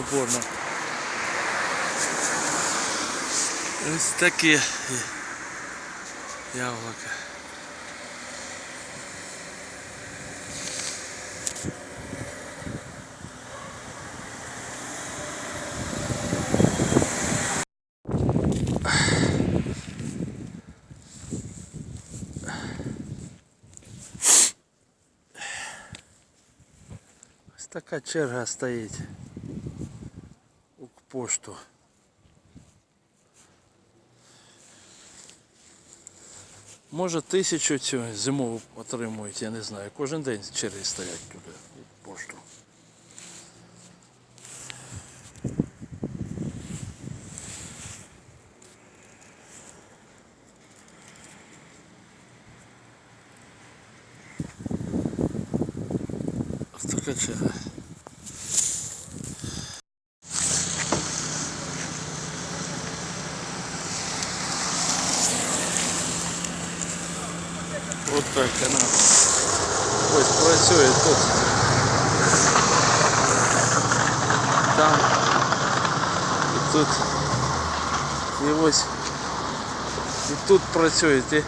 упорно. Ось таке яблука. Така черга стоїть пошту. Може тисячу цю зимову отримують, я не знаю. Кожен день черги стоять туди пошту. Ось така черга. От так вона. Ось працює тут. Там. І тут. І ось. І тут працює. І